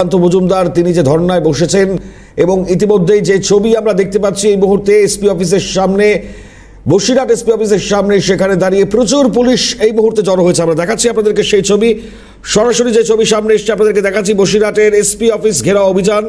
সুকান্ত মজুমদার, তিনি যে ধর্নায় বসেছেন এবং ইতিমধ্যেই যে ছবি আমরা দেখতে পাচ্ছি এই মুহূর্তে এসপি অফিসের সামনে, বসিরহাট এসপি অফিসের সামনে, সেখানে দাঁড়িয়ে প্রচুর পুলিশ এই মুহূর্তে জড়ো হয়েছে। আমরা দেখাচ্ছি আপনাদেরকে সেই ছবি। সরাসরি যে ছবি সামনে এসছে, আপনাদেরকে দেখাচ্ছি বসিরহাটের এসপি অফিস ঘেরা অভিযান।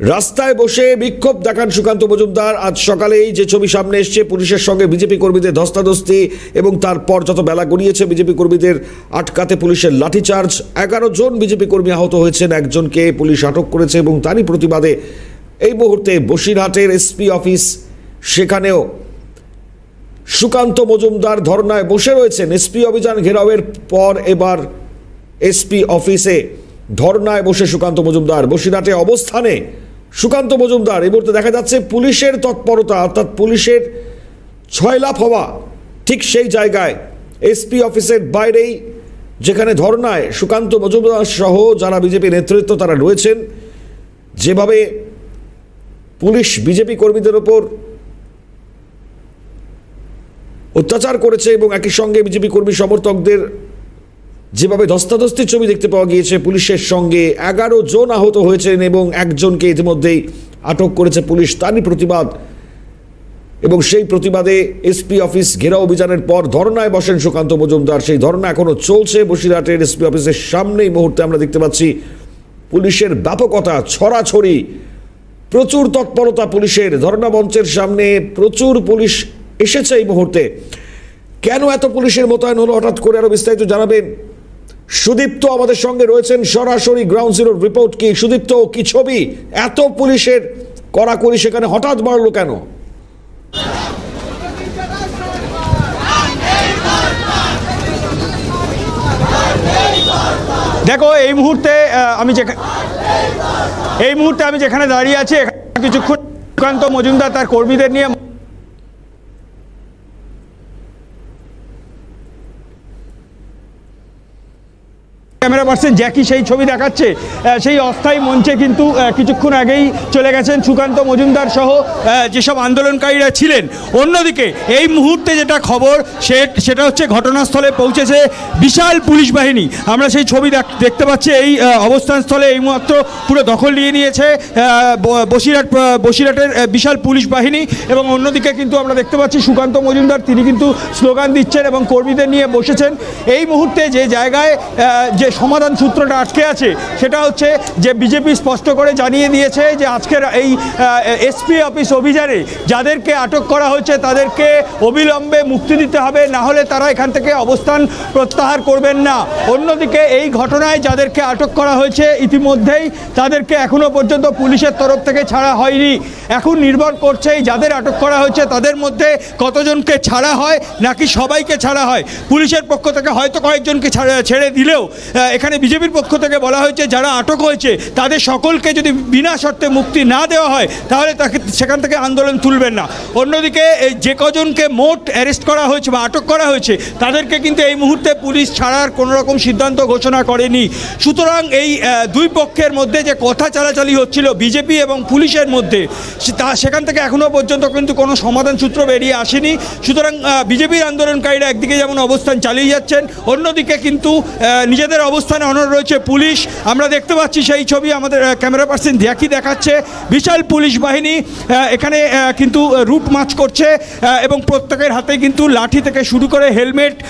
রাস্তায় বসে বিক্ষোভ দেখান সুকান্ত মজুমদার। আজ সকালেই যে ছবি সামনে এসছে, পুলিশের সঙ্গে বিজেপি কর্মীদের ধস্তাধস্তি এবং তারপর যত বেলা গড়িয়েছে, বিজেপি কর্মীদের আটকাতে পুলিশের লাঠিচার্জ। এগারো জন বিজেপি কর্মী আহত হয়েছেন, একজনকে পুলিশ আটক করেছে এবং তারই প্রতিবাদে এই মুহূর্তে বসিরহাটের এসপি অফিস, সেখানেও সুকান্ত মজুমদার ধর্নায় বসে রয়েছেন। এসপি অভিযান ঘেরাওয়ের পর এবার এসপি অফিসে ধর্নায় বসে সুকান্ত মজুমদার। বসিরহাটে অবস্থানে সুকান্ত মজুমদার। এই মুহূর্তে দেখা যাচ্ছে পুলিশের তৎপরতা, অর্থাৎ পুলিশের ছয় ছয়লাভ হওয়া ঠিক সেই জায়গায় এসপি অফিসের বাইরেই, যেখানে ধর্নায় সুকান্ত মজুমদার সহ যারা বিজেপি নেতৃত্ব তারা রয়েছেন। যেভাবে পুলিশ বিজেপি কর্মীদের ওপর অত্যাচার করেছে এবং একই সঙ্গে বিজেপি কর্মী সমর্থকদের যেভাবে ধস্তাধস্তির ছবি দেখতে পাওয়া গিয়েছে, পুলিশের সঙ্গে এগারো জন আহত হয়েছেন এবং একজনকে ইতিমধ্যেই আটক করেছে পুলিশ। তারই প্রতিবাদ। এবং সেই প্রতিবাদে এসপি অফিস ঘেরাও অভিযানের পর ধর্নায় বসেন সুকান্ত মজুমদার। সেই ধর্না এখনও চলছে বসিরহাটের এসপি অফিসের সামনেই মুহূর্তে আমরা দেখতে পাচ্ছি পুলিশের ব্যাপকতা, ছড়াছড়ি, প্রচুর তৎপরতা পুলিশের ধর্ণা মঞ্চের সামনে। প্রচুর পুলিশ এসেছে এই মুহূর্তে। কেন এত পুলিশের মোতায়েন হলো? হঠাৎ করে আরও বিস্তারিত জানাবেন। সুদীপ্ত আমাদের সঙ্গে রয়েছেন সরাসরি গ্রাউন্ড জিরোর রিপোর্ট কি? সুদীপ্ত, কি ছবি? এত পুলিশের কড়াকড়ি সেখানে হঠাৎ বাড়লো কেন? দেখো, এই মুহূর্তে আমি যেখানে এই মুহূর্তে আমি যেখানে দাঁড়িয়ে আছি কিছুক্ষণ মজুমদার তার কর্মীদের নিয়ে ক্যামেরা পার্সন জ্যাকি সেই ছবি দেখাচ্ছে। সেই অস্থায়ী মঞ্চে কিন্তু কিছুক্ষণ আগেই চলে গেছেন সুকান্ত মজুমদার সহ যেসব আন্দোলনকারীরা ছিলেন। অন্যদিকে এই মুহূর্তে যেটা খবর, সে, সেটা হচ্ছে ঘটনাস্থলে পৌঁছেছে বিশাল পুলিশ বাহিনী। আমরা সেই ছবি দেখ- দেখতে পাচ্ছি, এই অবস্থানস্থলে এই মাত্র পুরো দখল নিয়ে নিয়েছে বসিরহাট বসিরহাটের বিশাল পুলিশ বাহিনী এবং অন্যদিকে কিন্তু আমরা দেখতে পাচ্ছি সুকান্ত মজুমদার, তিনি কিন্তু স্লোগান দিচ্ছেন এবং কর্মীদের নিয়ে বসেছেন। এই মুহূর্তে যে জায়গায় যে সমাধান সূত্রটা আটকে আছে। সেটা হচ্ছে যে বিজেপি স্পষ্ট করে জানিয়ে দিয়েছে যে আজকের এই এসপি অফিস অভিযানে যাদেরকে আটক করা হয়েছে তাদেরকে অবিলম্বে মুক্তি দিতে হবে, না হলে তারা এখান থেকে অবস্থান প্রত্যাহার করবেন না। অন্যদিকে এই ঘটনায় যাদেরকে আটক করা হয়েছে ইতিমধ্যেই তাদেরকে এখনও পর্যন্ত পুলিশের তরফ থেকে ছাড়া হয়নি। এখন নির্ভর করছে যাদের আটক করা হয়েছে তাদের মধ্যে কতজনকে ছাড়া হয়, নাকি সবাইকে ছাড়া হয়। পুলিশের পক্ষ থেকে হয়তো কয়েকজনকে ছাড়া- ছেড়ে দিলেও এখানে বিজেপির পক্ষ থেকে বলা হয়েছে, যারা আটক হয়েছে, তাদের সকলকে যদি বিনা শর্তে মুক্তি না দেওয়া হয়, তাহলে তাকে সেখান থেকে আন্দোলন তুলবেন না। অন্যদিকে যে কজনকে মোট অ্যারেস্ট করা হয়েছে বা আটক করা হয়েছে, তাদেরকে কিন্তু এই মুহূর্তে পুলিশ ছাড়ার কোনো রকম সিদ্ধান্ত ঘোষণা করেনি। সুতরাং এই দুই পক্ষের মধ্যে যে কথা চালাচালি হচ্ছিল, বিজেপি এবং পুলিশের মধ্যে তা সেখান থেকে এখনও পর্যন্ত কিন্তু কোনো সমাধান সূত্র বেরিয়ে আসেনি। সুতরাং বিজেপির আন্দোলনকারীরা একদিকে যেমন অবস্থান চালিয়ে যাচ্ছেন, অন্যদিকে কিন্তু নিজেদের অবস্থানে অনড় রয়েছে পুলিশ। আমরা দেখতে পাচ্ছি সেই ছবি আমাদের ক্যামেরা পার্সন দেখি দেখাচ্ছে। বিশাল পুলিশ বাহিনী এখানে কিন্তু রুট মার্চ করছে এবং প্রত্যেকের হাতে কিন্তু লাঠি থেকে শুরু করে হেলমেট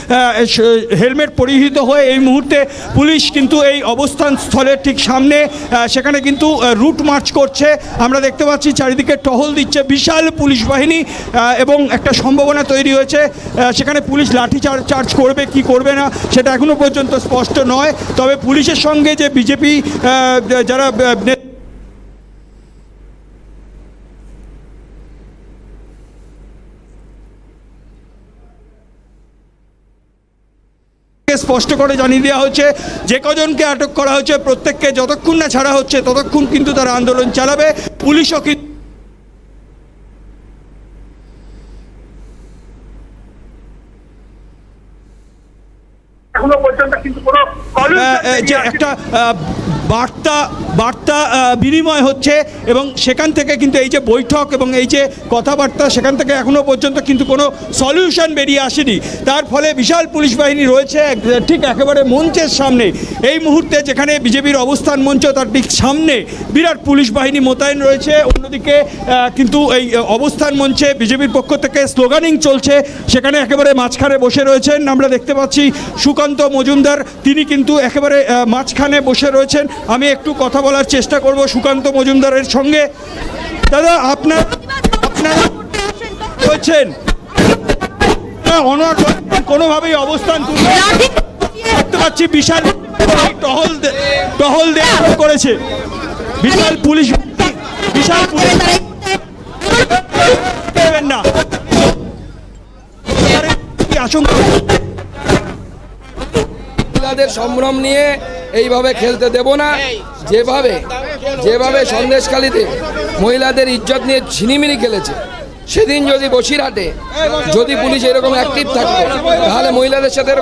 হেলমেট পরিহিত হয়ে এই মুহূর্তে পুলিশ কিন্তু এই অবস্থান স্থলের ঠিক সামনে সেখানে কিন্তু রুট মার্চ করছে। আমরা দেখতে পাচ্ছি চারিদিকে টহল দিচ্ছে বিশাল পুলিশ বাহিনী এবং একটা সম্ভাবনা তৈরি হয়েছে সেখানে পুলিশ লাঠি চার- চার্জ করবে, কি করবে না, সেটা এখনও পর্যন্ত স্পষ্ট নয়। তবে পুলিশের সঙ্গে যে বিজেপি যারা স্পষ্ট করে জানিয়ে দেওয়া হচ্ছে, যে কজনকে আটক করা হচ্ছে, প্রত্যেককে যতক্ষণ না ছাড়া হচ্ছে, ততক্ষণ কিন্তু তারা আন্দোলন চালাবে। পুলিশও কিন্তু এখনও পর্যন্ত কিন্তু কোনো একটা আহ, বার্তা বার্তা বিনিময় হচ্ছে এবং সেখান থেকে কিন্তু এই যে বৈঠক এবং এই যে কথাবার্তা সেখান থেকে এখনও পর্যন্ত কিন্তু কোনো সলিউশন বেরিয়ে আসেনি। তার ফলে বিশাল পুলিশ বাহিনী রয়েছে ঠিক একেবারে মঞ্চের সামনে। এই মুহূর্তে যেখানে বিজেপির অবস্থান মঞ্চ, তার ঠিক সামনে বিরাট পুলিশ বাহিনী মোতায়েন রয়েছে। অন্যদিকে কিন্তু এই অবস্থান মঞ্চে বিজেপির পক্ষ থেকে স্লোগানিং চলছে। সেখানে একেবারে মাঝখানে বসে রয়েছেন। আমরা দেখতে পাচ্ছি সুকান্ত মজুমদার। তিনি কিন্তু একেবারে মাঝখানে বসে রয়েছেন। আমি একটু কথা বলার চেষ্টা করব সুকান্ত মজুমদারের সঙ্গে। দাদা আপনার আপনারা অনর কোনোভাবেই অবস্থান তুলতে দেখতে পাচ্ছি বিশাল টহল দে- টহল দেওয়া করেছে। বিশাল পুলিশ বিশাল পুলিশ না। আশঙ্কা? মহিলাদের সম্ভ্রম নিয়ে এইভাবে খেলতে দেব না। যেভাবে যেভাবে সন্দেশখালিতে মহিলাদের ইজ্জত নিয়ে ঝিনিমিনি খেলেছে, সেদিন যদি বসিরহাটে যদি পুলিশ এরকম অ্যাক্টিভ থাকতো, তাহলে মহিলাদের সাথে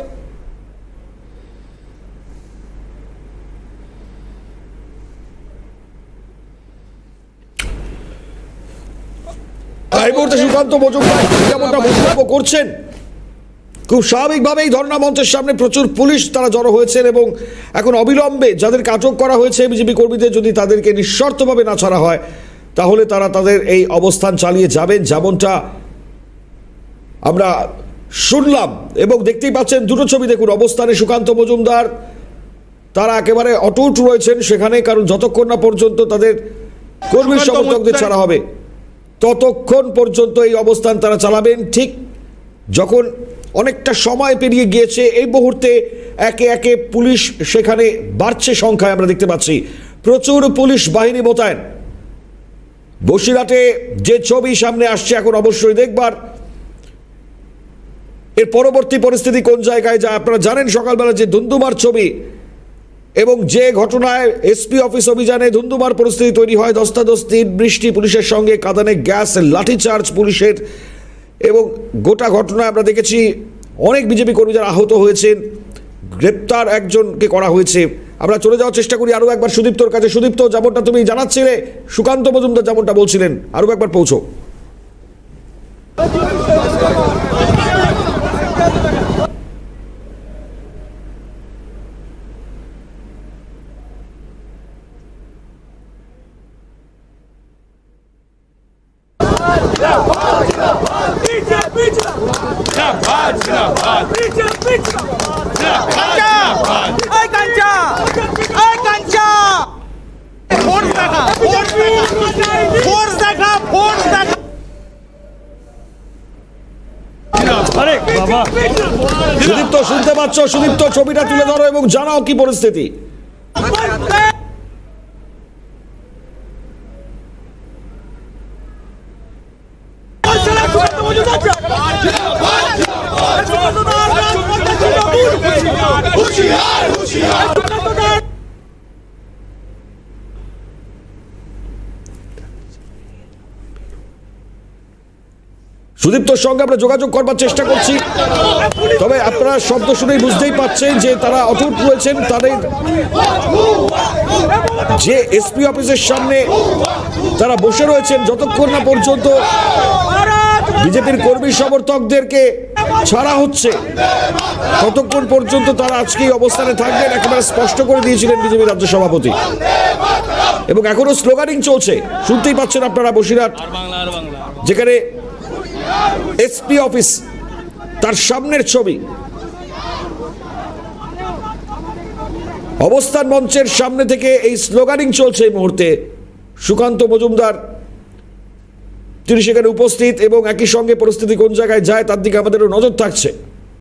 এই মুহূর্তে সুকান্ত মজুমদার যেমনটা মন্তব্য করছেন খুব স্বাভাবিকভাবেই ধর্ণা মঞ্চের সামনে প্রচুর পুলিশ তারা জড়ো হয়েছেন এবং এখন অবিলম্বে যাদেরকে আটক করা হয়েছে বিজেপি কর্মীদের যদি তাদেরকে নিঃশর্তভাবে না ছাড়া হয় তাহলে তারা তাদের এই অবস্থান চালিয়ে যাবেন। যেমনটা আমরা শুনলাম এবং দেখতেই পাচ্ছেন দুটো ছবি দেখুন। অবস্থানে সুকান্ত মজুমদার তারা একেবারে অটুট রয়েছেন সেখানে কারণ যতক্ষণ না পর্যন্ত তাদের কর্মী সমর্থকদের ছাড়া হবে ততক্ষণ পর্যন্ত এই অবস্থান তারা চালাবেন। ঠিক যখন অনেকটা সময় পেরিয়ে গিয়েছে। এই মুহূর্তে একে একে পুলিশ সেখানে বাড়ছে সংখ্যায় আমরা দেখতে পাচ্ছি। প্রচুর পুলিশ বাহিনী মোতায়েন। বসিরহাটে যে ছবি সামনে আসছে এখন অবশ্যই দেখবার। এর পরবর্তী পরিস্থিতি কোন জায়গায় যা আপনারা জানেন সকালবেলা যে ধুন্দুমার ছবি এবং যে ঘটনায় এসপি অফিস অভিযানে ধুন্দুমার পরিস্থিতি তৈরি হয়। দস্তাদস্তি, বৃষ্টি, পুলিশের সঙ্গে, কাঁদানে গ্যাস, লাঠিচার্জ পুলিশের এবং গোটা ঘটনায় আমরা দেখেছি অনেক বিজেপি কর্মী যারা আহত হয়েছেন, গ্রেপ্তার একজনকে করা হয়েছে। আমরা চলে যাওয়ার চেষ্টা করি, আরও একবার সুদীপ্তর কাছে। সুদীপ্ত, যেমনটা তুমি জানাচ্ছিলে, সুকান্ত মজুমদার যেমনটা বলছিলেন, আরও একবার পৌঁছো। এই কাঞ্চা এই কাঞ্চা ফোর্স দেখা ফোর্স দেখা ফোর্স দেখা আরে বাবা। সুদীপ্ত শুনতে পাচ্ছ? সুদীপ্ত ছবিটা তুলে ধরো এবং জানাও কি পরিস্থিতি। সুদীপ্তর সঙ্গে আমরা যোগাযোগ করবার চেষ্টা করছি। তবে আপনারা শব্দ শুনেই বুঝতেই পারছেন যে তারা অটুট রয়েছেন, তাদের যে এসপি অফিসের সামনে তারা বসে রয়েছেন, যতক্ষণ না পর্যন্ত বিজেপির কর্মী সমর্থকদেরকে ছাড়া হচ্ছে। ততক্ষণ পর্যন্ত তারা আজকে অবস্থানে থাকবেন একেবারে স্পষ্ট করে দিয়েছিলেন বিজেপি রাজ্য সভাপতি। এবং এখনও স্লোগানিং চলছে। শুনতেই পাচ্ছেন আপনারা বসিরহাট, যেখানে এসপি অফিস, তার সামনের ছবি। অবস্থান মঞ্চের সামনে থেকে এই স্লোগানিং চলছে এই মুহূর্তে। সুকান্ত মজুমদার তিনি সেখানে উপস্থিত এবং একই সঙ্গে পরিস্থিতি কোন জায়গায় যায় তার দিকে আমাদেরও নজর থাকছে।